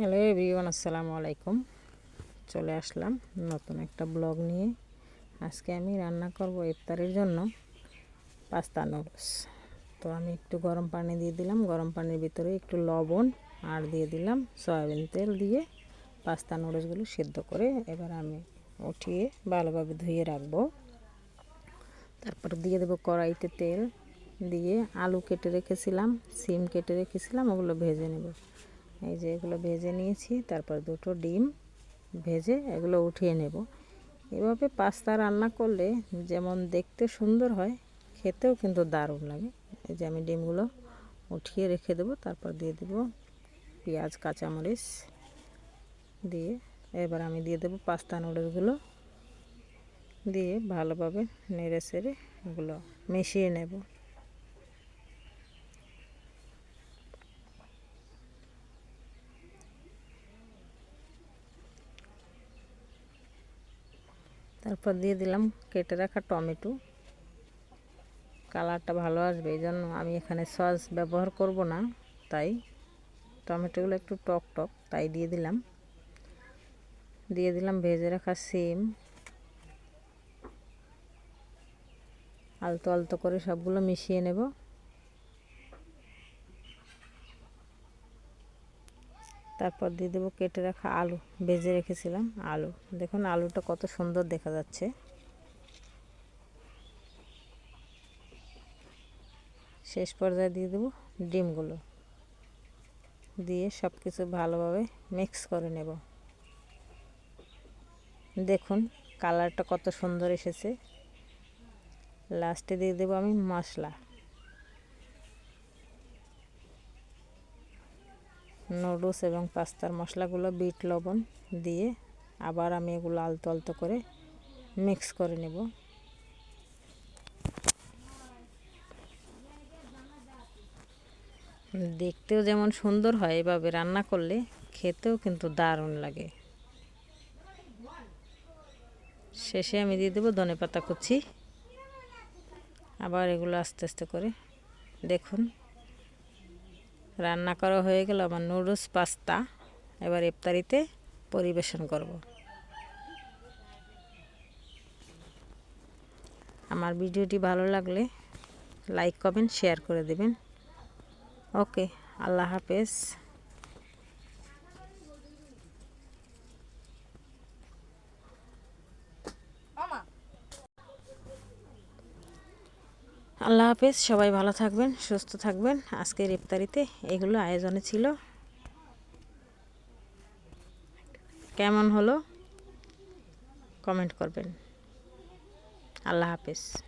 Hello everyone, আসসালামু আলাইকুম। চলে আসলাম নতুন একটা ব্লগ নিয়ে। আজকে আমি রান্না করব ইফতারের জন্য পাস্তা নুডলস। তো আমি একটু গরম পানি দিয়ে দিলাম। গরম পানির ভিতরে একটু লবণ আর দিয়ে দিলাম সয়াবিন তেল দিয়ে পাস্তা নুডলসগুলো সিদ্ধ করে এবার আমি উঠিয়ে ভালোভাবে ধুয়ে রাখব। তারপর দিয়ে দেবো কড়াইতে তেল দিয়ে আলু কেটে রেখেছিলাম, সিম কেটে রেখেছিলাম, ওগুলো ভেজে নেব। এই যে এগুলো ভেজে নিয়েছি, তারপর দুটো ডিম ভেজে এগুলো উঠিয়ে নেব। এভাবে পাস্তা রান্না করলে যেমন দেখতে সুন্দর হয়, খেতেও কিন্তু দারুণ লাগে। এই যে আমি ডিমগুলো উঠিয়ে রেখে দেবো, তারপর দিয়ে দেব পেঁয়াজ, কাঁচামরিচ দিয়ে। এবার আমি দিয়ে দেবো পাস্তা নুডলসগুলো দিয়ে ভালোভাবে নেড়ে সেড়ে এগুলো মিশিয়ে নেব। তারপর দিয়ে দিলাম কেটে রাখা টমেটো। কালারটা ভালো আসবে, এই জন্য আমি এখানে সস ব্যবহার করব না, তাই টমেটোগুলো একটু টক টক, তাই দিয়ে দিলাম। দিয়ে দিলাম ভেজে রাখা সিম। আলতো আলতো করে সবগুলো মিশিয়ে নেব। তারপর দিয়ে দেবো কেটে রাখা আলু, ভেজে রেখেছিলাম আলু। দেখুন আলুটা কত সুন্দর দেখা যাচ্ছে। শেষ পর্যায়ে দিয়ে দেবো ডিমগুলো। দিয়ে সব কিছু ভালোভাবে মিক্স করে নেব। দেখুন কালারটা কত সুন্দর এসেছে। লাস্টে দিয়ে দেবো আমি মশলা। নুডলস এবং পাস্তার মশলাগুলো, বিট, লবণ দিয়ে আবার আমি এগুলো আলতো আলতো করে মিক্স করে নেব। দেখতেও যেমন সুন্দর হয় এভাবে রান্না করলে, খেতেও কিন্তু দারুণ লাগে। শেষে আমি দিয়ে দেবো ধনে পাতা কুচি। আবার এগুলো আস্তে আস্তে করে দেখুন। রান্না করা হয়ে গেল আমার নুডলস পাস্তা। এবার ইফতারিতে পরিবেশন করব। আমার ভিডিওটি ভালো লাগলে লাইক, কমেন্ট, শেয়ার করে দেবেন। ওকে, আল্লাহ হাফেজ। আল্লাহ হাফেজ, সবাই ভালো থাকবেন, সুস্থ থাকবেন। আজকের ইফতারিতে এগুলো আয়োজনে ছিল। কেমন হলো? কমেন্ট করবেন। আল্লাহ হাফেজ।